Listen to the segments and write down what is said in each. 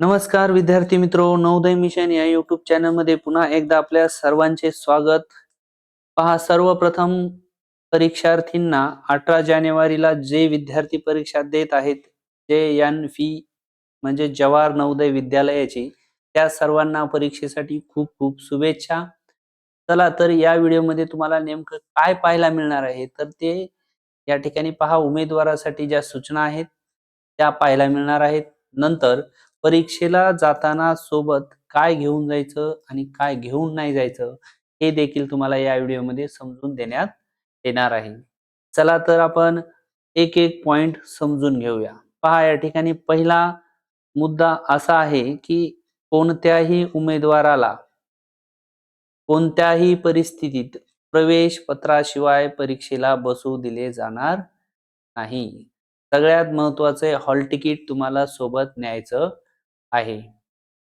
नमस्कार विद्यार्थी मित्र. नवोदय मिशन या युट्यूब चॅनलमध्ये पुन्हा एकदा आपल्या सर्वांचे स्वागत. पहा सर्वप्रथम परीक्षार्थींना अठरा जानेवारीला जे विद्यार्थी परीक्षा देत आहेत जे एन फी म्हणजे जवाहर नवोदय विद्यालयाची त्या सर्वांना परीक्षेसाठी खूप खूप शुभेच्छा. चला तर या व्हिडिओमध्ये तुम्हाला नेमकं काय पाहायला मिळणार आहे तर ते या ठिकाणी पहा. उमेदवारासाठी ज्या सूचना आहेत त्या पाहायला मिळणार आहेत. नंतर परीक्षेला जाताना सोबत काय घेऊन जायचं आणि काय घेऊन नाही जायचं हे देखील तुम्हाला या व्हिडिओमध्ये समजून देण्यात येणार आहे. चला तर आपण एक एक पॉइंट समजून घेऊया. पहा या ठिकाणी पहिला मुद्दा असा आहे की कोणत्याही उमेदवाराला कोणत्याही परिस्थितीत प्रवेश पत्राशिवाय परीक्षेला बसू दिले जाणार नाही. सगळ्यात महत्त्वाचे हॉल तिकीट तुम्हाला सोबत न्यायचं आहे.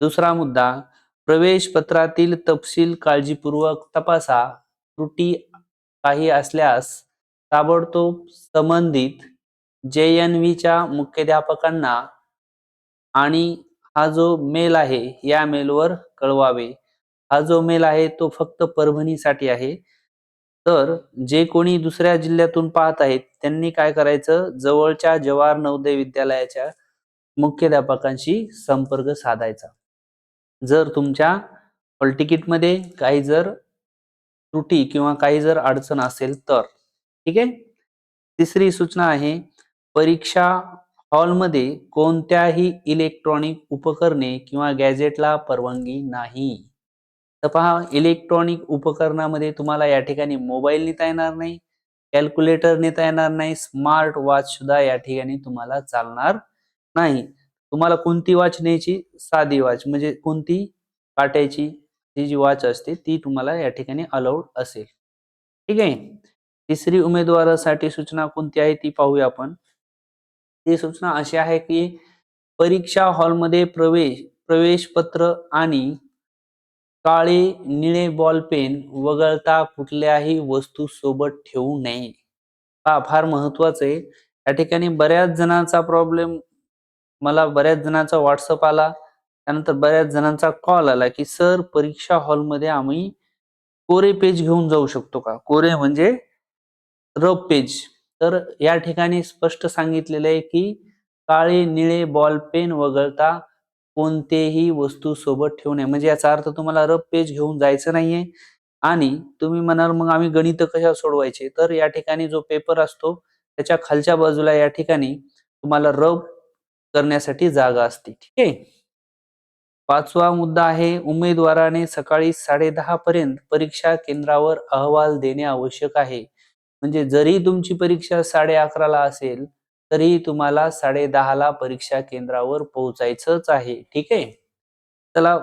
दुसरा मुद्दा प्रवेश पत्रातील तपशील काळजीपूर्वक तपासा. त्रुटी काही असल्यास ताबडतोब संबंधित जे एन व्हीच्या मुख्याध्यापकांना आणि हा जो मेल आहे या मेलवर कळवावे. हा जो मेल आहे तो फक्त परभणीसाठी आहे. तर जे कोणी दुसऱ्या जिल्ह्यातून पाहत आहेत त्यांनी काय करायचं? जवळच्या जवाहर नवोदय विद्यालयाच्या मुख्याध्यापकांशी संपर्क साधायचा. जर तुमच्या हॉल तिकीटमध्ये काही जर त्रुटी किंवा काही जर अडचण असेल तर ठीक आहे? तिसरी सूचना आहे परीक्षा हॉलमध्ये कोणत्याही इलेक्ट्रॉनिक उपकरणे किंवा गॅजेटला परवानगी नाही. तर पहा इलेक्ट्रॉनिक उपकरणामध्ये तुम्हाला या ठिकाणी मोबाईल नेता येणार नाही कॅल्क्युलेटर नेता येणार नाही स्मार्ट वॉच सुद्धा या ठिकाणी तुम्हाला चालणार नाही. तुम्हाला कोणती वाच न्यायची? साधी वाच. म्हणजे कोणती काट्याची ही जी वाच असते ती तुम्हाला या ठिकाणी अलाउड असेल. ठीक आहे? तिसरी उमेदवारासाठी सूचना कोणती आहे ती पाहूया आपण. ती सूचना अशी आहे की परीक्षा हॉलमध्ये प्रवेश प्रवेश पत्र आणि काळे निळे बॉल पेन वगळता कुठल्याही वस्तू सोबत ठेवू नये. हा फार महत्वाचं आहे. या ठिकाणी बऱ्याच जणांचा प्रॉब्लेम मला बऱ्याच जणांचा व्हॉट्सअप आला. त्यानंतर बऱ्याच जणांचा कॉल आला की सर परीक्षा हॉलमध्ये आम्ही कोरे पेज घेऊन जाऊ शकतो का? कोरे म्हणजे रफ पेज तर या ठिकाणी स्पष्ट सांगितलेलं आहे की काळे निळे बॉल पेन वगळता कोणतेही वस्तू सोबत ठेवू नये. म्हणजे याचा अर्थ तुम्हाला रफ पेज घेऊन जायचं नाहीये आणि तुम्ही म्हणाल मग आम्ही गणित कशा सोडवायचे? तर या ठिकाणी जो पेपर असतो त्याच्या खालच्या बाजूला या ठिकाणी तुम्हाला रफ करण्यासाठी जागा असते. ठीक आहे? पाचवा मुद्दा आहे उमेदवाराने सकाळी साडेदहा पर्यंत परीक्षा केंद्रावर अहवाल देणे आवश्यक आहे. म्हणजे जरी तुमची परीक्षा साडे अकराला असेल तरी तुम्हाला साडे दहाला परीक्षा केंद्रावर पोहोचायचंच आहे. ठीक आहे? चला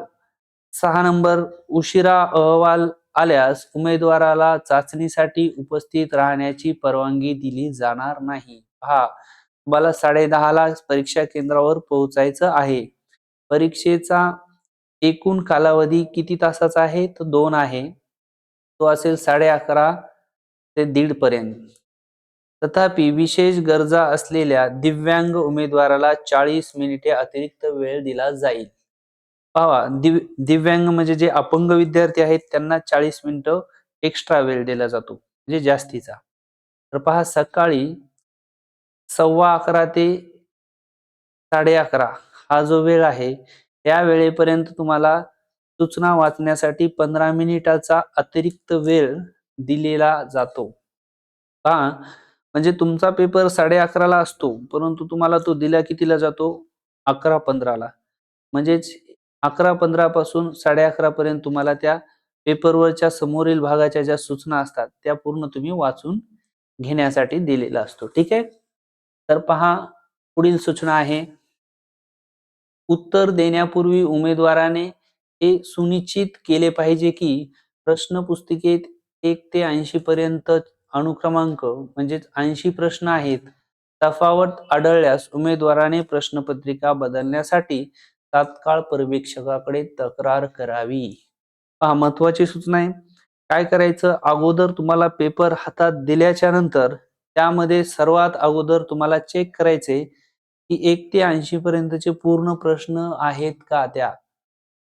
सहा नंबर उशिरा अहवाल आल्यास उमेदवाराला चाचणीसाठी उपस्थित राहण्याची परवानगी दिली जाणार नाही. हा मला साडे ला परीक्षा केंद्रावर पोहोचायचं आहे. परीक्षेचा एकूण कालावधी किती तासाचा आहे? तर दोन आहे. तो असेल साडे अकरा ते दीड पर्यंत. तथापि विशेष गरजा असलेल्या दिव्यांग उमेदवाराला चाळीस मिनिटे अतिरिक्त वेळ दिला जाईल. पहा दिव दिव्यांग म्हणजे जे अपंग विद्यार्थी आहेत त्यांना चाळीस मिनिटं एक्स्ट्रा वेळ दिला जातो म्हणजे जास्तीचा. तर पहा सकाळी सव्वा अकरा ते साडे अकरा हा जो वेळ आहे या वेळेपर्यंत तुम्हाला सूचना वाचण्यासाठी पंधरा मिनिटाचा अतिरिक्त वेळ दिलेला जातो. का म्हणजे तुमचा पेपर साडे अकराला असतो परंतु तुम्हाला तो दिला कितीला जातो? अकरा पंधराला. म्हणजेच अकरा पंधरा पासून साडे अकरा पर्यंत तुम्हाला त्या पेपरवरच्या समोरील भागाच्या ज्या सूचना असतात त्या पूर्ण तुम्ही वाचून घेण्यासाठी दिलेला असतो. ठीक आहे? तर पहा पुढील सूचना आहे. उत्तर देण्यापूर्वी उमेदवाराने हे सुनिश्चित केले पाहिजे की प्रश्न पुस्तिकेत एक ते ऐंशी पर्यंत अनुक्रमांक म्हणजे ऐंशी प्रश्न आहेत तफावत आढळल्यास उमेदवाराने प्रश्नपत्रिका बदलण्यासाठी तात्काळ पर्यवेक्षकाकडे तक्रार करावी. पहा महत्वाची सूचना आहे. काय करायचं? अगोदर तुम्हाला पेपर हातात दिल्याच्या नंतर त्यामध्ये सर्वात अगोदर तुम्हाला चेक करायचे की एक ते ऐंशी पर्यंतचे पूर्ण प्रश्न आहेत का त्या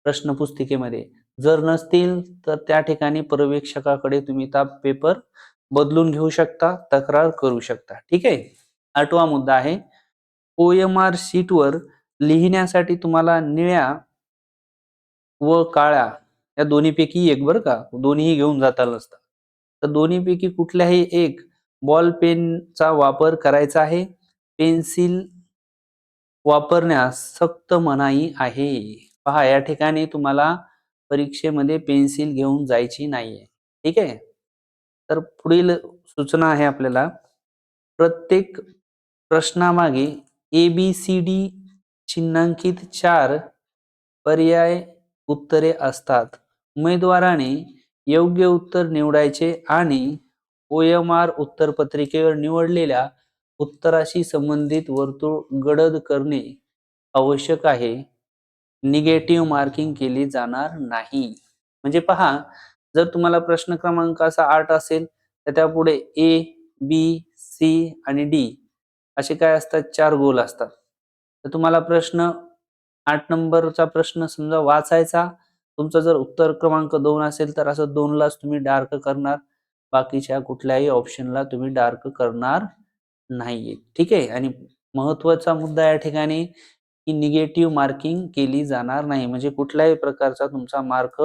प्रश्नपुस्तिकेमध्ये. जर नसतील तर त्या ठिकाणी पर्यवेक्षकाकडे तुम्ही त्या पेपर बदलून घेऊ शकता तक्रार करू शकता. ठीक आहे? आठवा मुद्दा आहे. ओएमआर शीटवर लिहिण्यासाठी तुम्हाला निळ्या व काळ्या या दोन्हीपैकी एक बरं का? दोन्हीही घेऊन जाता नसतं. तर दोन्हीपैकी कुठल्याही एक बॉल पेनचा वापर करायचा आहे. पेन्सिल वापरण्यास सक्त मनाई आहे. पहा या ठिकाणी तुम्हाला परीक्षेमध्ये पेन्सिल घेऊन जायची नाहीये. ठीक आहे? तर पुढील सूचना आहे आपल्याला. प्रत्येक प्रश्नामागे ए बी सी डी चिन्हांकित चार पर्याय उत्तरे असतात. उमेदवाराने योग्य उत्तर निवडायचे आणि ओएमआर उत्तरपत्रिकेवर निवडलेल्या उत्तराशी संबंधित वर्तुळ गडद करणे आवश्यक आहे. निगेटिव्ह मार्किंग केली जाणार नाही. म्हणजे पहा जर तुम्हाला प्रश्न क्रमांक असा आठ असेल तर त्यापुढे ए बी सी आणि डी असे काय असतात? चार गोल असतात. तर तुम्हाला प्रश्न आठ नंबरचा प्रश्न समजा वाचायचा. तुमचा जर उत्तर क्रमांक दोन असेल तर असं दोनलाच तुम्ही डार्क करणार. बाकीच्या कुठल्याही ऑप्शनला तुम्ही डार्क करणार नाहीये. ठीक? आहे आणि महत्त्वाचा मुद्दा या ठिकाणी की निगेटिव्ह मार्किंग केली जाणार नाही. म्हणजे कुठल्याही प्रकारचा तुमचा मार्क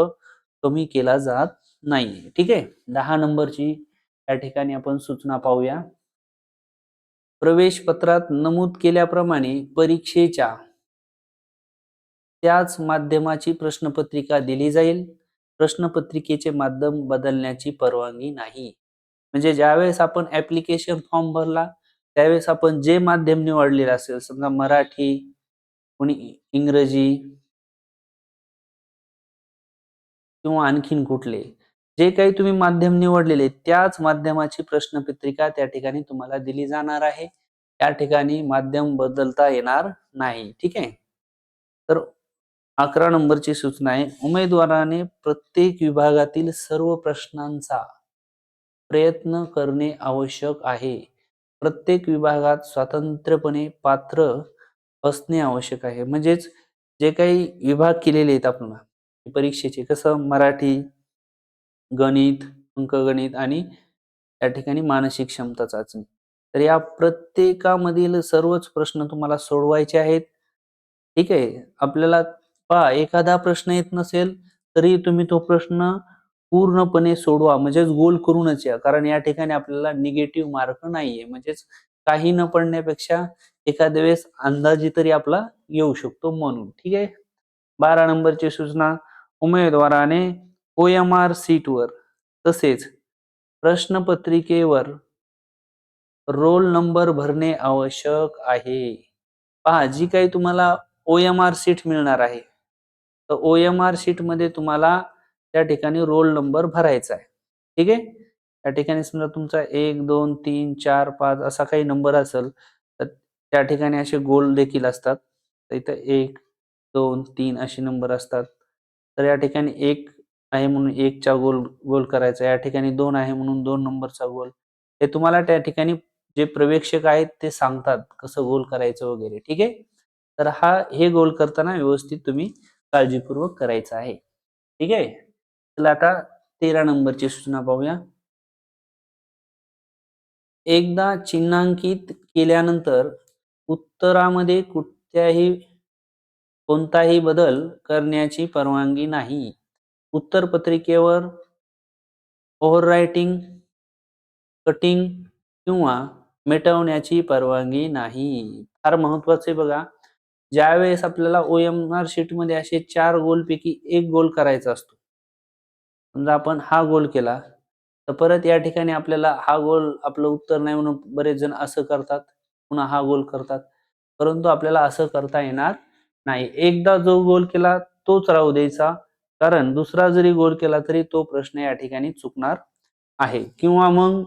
कमी केला जात नाही ठीक? आहे दहा नंबरची या ठिकाणी आपण सूचना पाहूया. प्रवेश पत्रात नमूद केल्याप्रमाणे परीक्षेच्या त्याच माध्यमाची प्रश्नपत्रिका दिली जाईल. प्रश्नपत्रिकेचे माध्यम बदलण्याची परवानगी नाही. म्हणजे ज्यावेळेस आपण ऍप्लिकेशन फॉर्म भरला त्यावेळेस आपण जे माध्यम निवडलेलं असेल समजा मराठी कोणी इंग्रजी किंवा आणखीन कुठले जे काही तुम्ही माध्यम निवडलेले त्याच माध्यमाची प्रश्नपत्रिका त्या ठिकाणी तुम्हाला दिली जाणार आहे. त्या ठिकाणी माध्यम बदलता येणार नाही. ठीक आहे? तर अकरा नंबरची सूचना आहे. उमेदवाराने प्रत्येक विभागातील सर्व प्रश्नांचा प्रयत्न करणे आवश्यक आहे. प्रत्येक विभागात स्वतंत्रपणे पात्र असणे आवश्यक आहे. म्हणजेच जे काही विभाग केलेले आहेत आपण परीक्षेचे कसं मराठी गणित अंकगणित आणि या ठिकाणी मानसिक क्षमता चाचणी तर या प्रत्येकामधील सर्वच प्रश्न तुम्हाला सोडवायचे आहेत. ठीक आहे. आपल्याला पहा एखादा प्रश्न येत नसेल तरी तुम्ही तो प्रश्न पूर्णपणे सोडवा. म्हणजेच गोल करूनच या. कारण या ठिकाणी आपल्याला निगेटिव्ह मार्क नाहीये. म्हणजेच काही न पडण्यापेक्षा एखाद्या वेळेस अंदाजी तरी आपला येऊ शकतो म्हणून. ठीक आहे? बारा नंबरची सूचना उमेदवाराने ओएमआर सीटवर तसेच प्रश्नपत्रिकेवर रोल नंबर भरणे आवश्यक आहे. पहा जी काही तुम्हाला ओएमआर सीट मिळणार आहे तर ओएमआर आर शीटमध्ये तुम्हाला त्या ठिकाणी रोल नंबर भरायचा आहे. ठीक आहे? त्या ठिकाणी समजा तुमचा एक दोन तीन चार पाच असा काही नंबर असेल तर त्या ठिकाणी असे गोल देखील असतात. तर इथं एक दोन तीन असे नंबर असतात. तर या ठिकाणी एक आहे म्हणून एकचा गोल गोल करायचा. या ठिकाणी दोन आहे म्हणून दोन नंबरचा गोल. हे तुम्हाला त्या ठिकाणी जे प्रवेक्षक आहेत ते सांगतात कसं गोल करायचं वगैरे. ठीक आहे? तर हा हे गोल करताना व्यवस्थित तुम्ही काळजीपूर्वक करायचं आहे. ठीक आहे? चला आता तेरा नंबरची सूचना पाहूया. एकदा चिन्हांकित केल्यानंतर उत्तरामध्ये कुठल्याही कोणताही बदल करण्याची परवानगी नाही. उत्तरपत्रिकेवर ओव्हररायटिंग कटिंग किंवा मिटवण्याची परवानगी नाही. फार महत्त्वाचे बघा. ज्यावेळेस आपल्याला ओ एम आर शीटमध्ये असे चार गोल पैकी एक गोल करायचा असतो. समजा आपण हा गोल केला तर परत या ठिकाणी आपल्याला हा गोल आपलं उत्तर नाही म्हणून बरेच जण असं करतात पुन्हा हा गोल करतात. परंतु आपल्याला असं करता येणार नाही. एकदा जो गोल केला तोच राहू द्यायचा. कारण दुसरा जरी गोल केला तरी तो प्रश्न या ठिकाणी चुकणार आहे. किंवा मग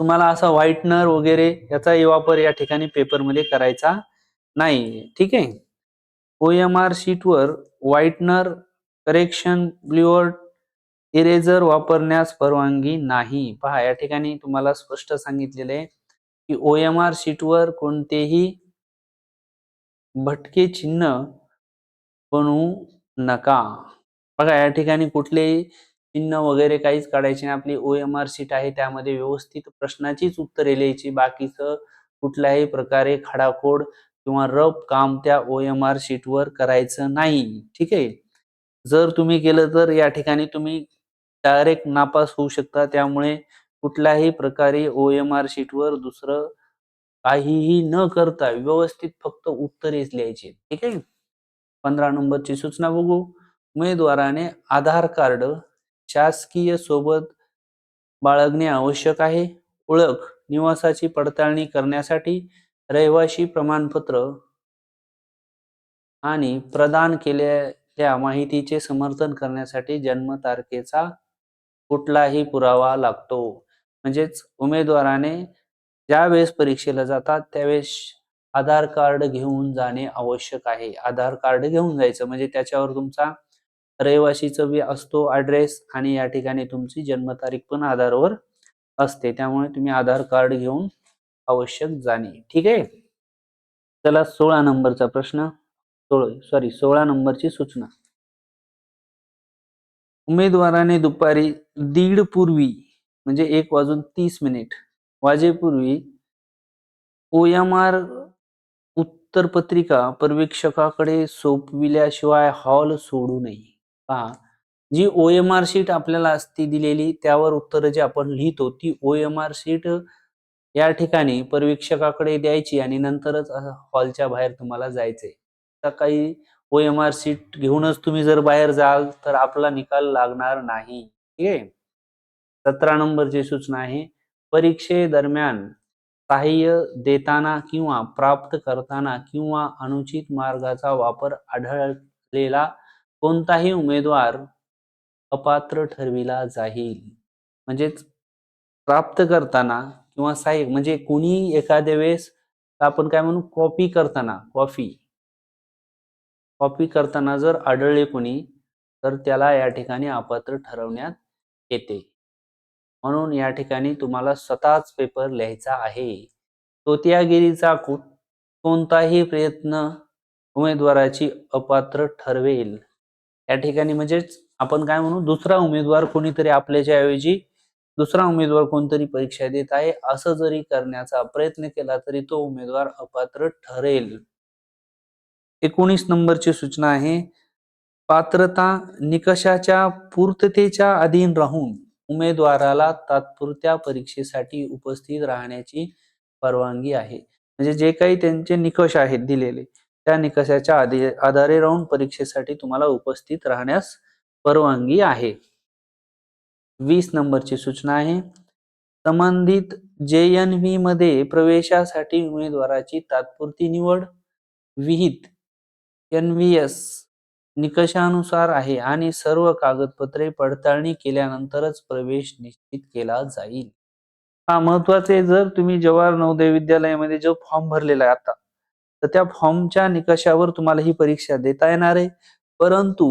तुम्हाला असा व्हाईटनर वगैरे याचाही वापर या ठिकाणी पेपरमध्ये करायचा नाही. ठीक आहे. ओ एम आर शीटवर व्हाईटनर करेक्शन ब्ल्युअर्ड इरेजर वापरण्यास परवानगी नाही. पहा या ठिकाणी तुम्हाला स्पष्ट सांगितलेले आहे की ओ एम आर शीटवर कोणतेही भटके चिन्ह बनवू नका. बघा या ठिकाणी कुठलेही चिन्ह वगैरे काहीच काढायचे नाही. आपली ओ एम आर शीट आहे त्यामध्ये व्यवस्थित प्रश्नाचीच उत्तरे लिहायची. बाकीचं कुठल्याही प्रकारे खडाखोड किंवा रफ काम त्या ओ एम आर शीटवर करायचं नाही. ठीक आहे? जर तुम्ही केलं तर या ठिकाणी तुम्ही डायरेक्ट नापास होऊ शकता. त्यामुळे कुठल्याही प्रकारे ओ एम आर शीटवर दुसरं काहीही न करता व्यवस्थित फक्त उत्तरेच लिहायचे. ठीक आहे? पंधरा नंबरची सूचना बघू. उमेदवाराने आधार कार्ड शासकीय सोबत बाळगणे आवश्यक आहे. ओळख निवासाची पडताळणी करण्यासाठी रहिवासी प्रमाणपत्र आणि प्रदान केलेल्या माहितीचे समर्थन करण्यासाठी जन्मतारखेचा कुठलाही पुरावा लागतो. म्हणजेच उमेदवाराने ज्या वेळेस परीक्षेला जातात त्यावेळेस आधार कार्ड घेऊन जाणे आवश्यक आहे. आधार कार्ड घेऊन जायचं म्हणजे त्याच्यावर तुमचा रहिवासीचा बी असतो ऍड्रेस आणि या ठिकाणी तुमची जन्मतारीख पण आधारवर असते. त्यामुळे तुम्ही आधार कार्ड घेऊन आवश्यक जाणे ठीक आहे? चला सोळा नंबरचा प्रश्न. सॉरी सोळा नंबरची सूचना. उमेदवाराने दुपारी दीड पूर्वी म्हणजे एक वाजून तीस मिनिट वाजेपूर्वी ओ एम आर उत्तरपत्रिका पर्यवेक्षकाकडे सोपविल्याशिवाय हॉल सोडू नये. पहा जी ओ एम आर शीट आपल्याला असती दिलेली त्यावर उत्तर जे आपण लिहितो ती ओ एम आर शीट या ठिकाणी पर्यवेक्षकाकडे द्यायची आणि नंतरच हॉलच्या बाहेर तुम्हाला जायचंय. सकाळी ओ एम आर सीट घेऊनच तुम्ही जर बाहेर जाल तर आपला निकाल लागणार नाही. ठीक आहे? सतरा नंबरची सूचना आहे. परीक्षेदरम्यान सहाय्य देताना किंवा प्राप्त करताना किंवा अनुचित मार्गाचा वापर आढळलेला कोणताही उमेदवार अपात्र ठरविला जाईल. म्हणजेच प्राप्त करताना किंवा सहाय्य म्हणजे कोणी एखाद्या वेळेस आपण काय म्हणू कॉपी करताना कॉफी कॉपी करताना जर आढळले कोणी तर त्याला या ठिकाणी अपात्र ठरवण्यात येते. म्हणून या ठिकाणी तुम्हाला स्वतःच पेपर लिहायचा आहे. तोत्यागिरीचा कोणताही प्रयत्न उमेदवाराची अपात्र ठरवेल. या ठिकाणी म्हणजेच आपण काय म्हणू दुसरा उमेदवार कोणीतरी आपल्याच्या ऐवजी दुसरा उमेदवार कोणतरी परीक्षा देत आहे असं जरी करण्याचा प्रयत्न केला तरी तो उमेदवार अपात्र ठरेल. एकोणीस नंबरची सूचना आहे पात्रता निकषाच्या पूर्ततेच्या अधीन राहून उमेदवाराला तात्पुरत्या परीक्षेसाठी उपस्थित राहण्याची परवानगी आहे. म्हणजे जे काही त्यांचे निकष आहेत दिलेले त्या निकषाच्या आधारे राहून परीक्षेसाठी तुम्हाला उपस्थित राहण्यास परवानगी आहे. वीस नंबरची सूचना आहे. संबंधित जे एन व्ही मध्ये प्रवेशासाठी उमेदवाराची तात्पुरती निवड विहित एन व्ही एस निकषानुसार आहे आणि सर्व कागदपत्रे पडताळणी केल्यानंतरच प्रवेश निश्चित केला जाईल. हा महत्त्वाचे जर तुम्ही जवाहर नवोदय विद्यालयामध्ये जो फॉर्म भरलेला आहे आता तर त्या फॉर्मच्या निकषावर तुम्हाला ही परीक्षा देता येणार आहे. परंतु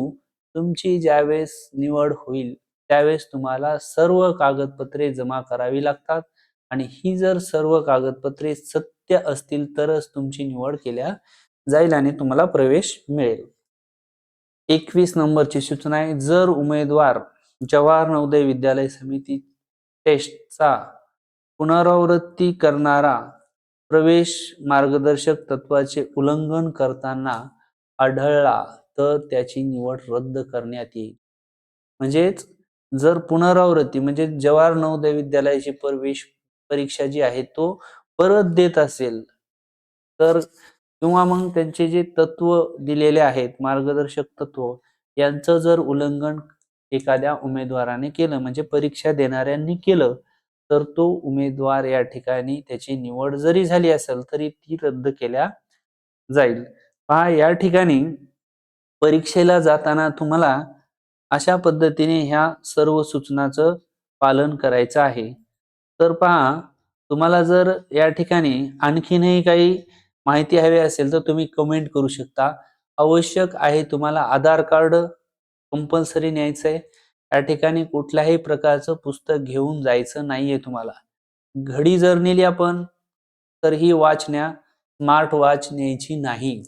तुमची ज्यावेळेस निवड होईल त्यावेळेस तुम्हाला सर्व कागदपत्रे जमा करावी लागतात. आणि ही जर सर्व कागदपत्रे सत्य असतील तरच तुमची निवड केल्या जाईल आणि तुम्हाला प्रवेश मिळेल. एकवीस नंबरची सूचना आहे जर उमेदवार जवाहर नवोदय विद्यालय समिती टेस्टचा पुनरावृत्ती करणारा प्रवेश मार्गदर्शक तत्वाचे उल्लंघन करताना आढळला तर त्याची निवड रद्द करण्यात येईल. म्हणजेच जर पुनरावृत्ती म्हणजे जवाहर नवोदय विद्यालयाची प्रवेश परीक्षा जी आहे तो परत देत असेल तर किंवा मग त्यांचे जे तत्व दिलेले आहेत मार्गदर्शक तत्व यांचं जर उल्लंघन एखाद्या उमेदवाराने केलं म्हणजे परीक्षा देणाऱ्यांनी केलं तर तो उमेदवार या ठिकाणी त्याची निवड जरी झाली असेल तरी ती रद्द केल्या जाईल. पहा या ठिकाणी परीक्षेला जाताना तुम्हाला अशा पद्धतीने ह्या सर्व सूचनाचं पालन करायचं आहे. तर पहा तुम्हाला जर या ठिकाणी आणखीनही काही माहिती हवी असेल तर तुम्ही कमेंट करू शकता. आवश्यक आहे तुम्हाला आधार कार्ड कंपल्सरी न्यायचं आहे. या ठिकाणी कुठल्याही प्रकारचं पुस्तक घेऊन जायचं नाहीये तुम्हाला. घडी जर नेली आपण तर ही वाचण्या न्या स्मार्ट वॉच न्यायची नाही.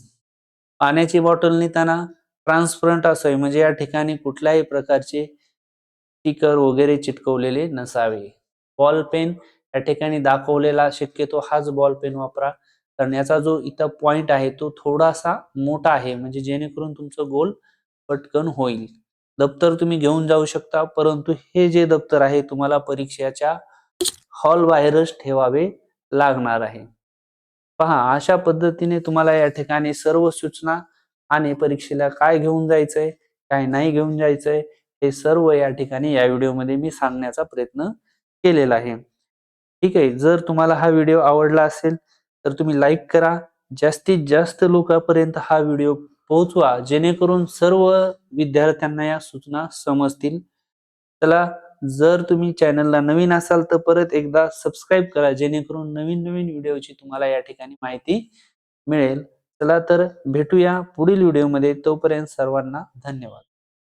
पाण्याची बॉटल नेताना ट्रान्सपरंट असावी म्हणजे या ठिकाणी कुठल्याही प्रकारचे स्टिकर वगैरे चिटकवलेले नसावे. बॉल पेन या ठिकाणी दाखवलेला शक्यतो हाच बॉल पेन वापरा. कारण याचा जो इथं पॉइंट आहे तो थोडासा मोठा आहे. म्हणजे जेणेकरून तुमचं गोल पटकन होईल. दप्तर तुम्ही घेऊन जाऊ शकता. परंतु हे जे दप्तर आहे तुम्हाला परीक्षेच्या हॉल बाहेरच ठेवावे लागणार आहे. पहा अशा पद्धतीने तुम्हाला या ठिकाणी सर्व सूचना आणि परीक्षेला काय घेऊन जायचंय काय नाही घेऊन जायचंय हे सर्व या ठिकाणी या व्हिडिओमध्ये मी सांगण्याचा प्रयत्न केलेला आहे. ठीक आहे जर तुम्हाला हा व्हिडिओ आवडला असेल तर तुम्ही लाईक करा. जास्तीत जास्त लोकांपर्यंत हा व्हिडिओ पोहोचवा जेणेकरून सर्व विद्यार्थ्यांना या सूचना समजतील. चला जर तुम्ही चॅनलला नवीन असाल तर परत एकदा सबस्क्राईब करा जेणेकरून नवीन नवीन व्हिडिओची तुम्हाला या ठिकाणी माहिती मिळेल. चला तर भेटूया पुढील व्हिडिओमध्ये. तोपर्यंत सर्वांना धन्यवाद.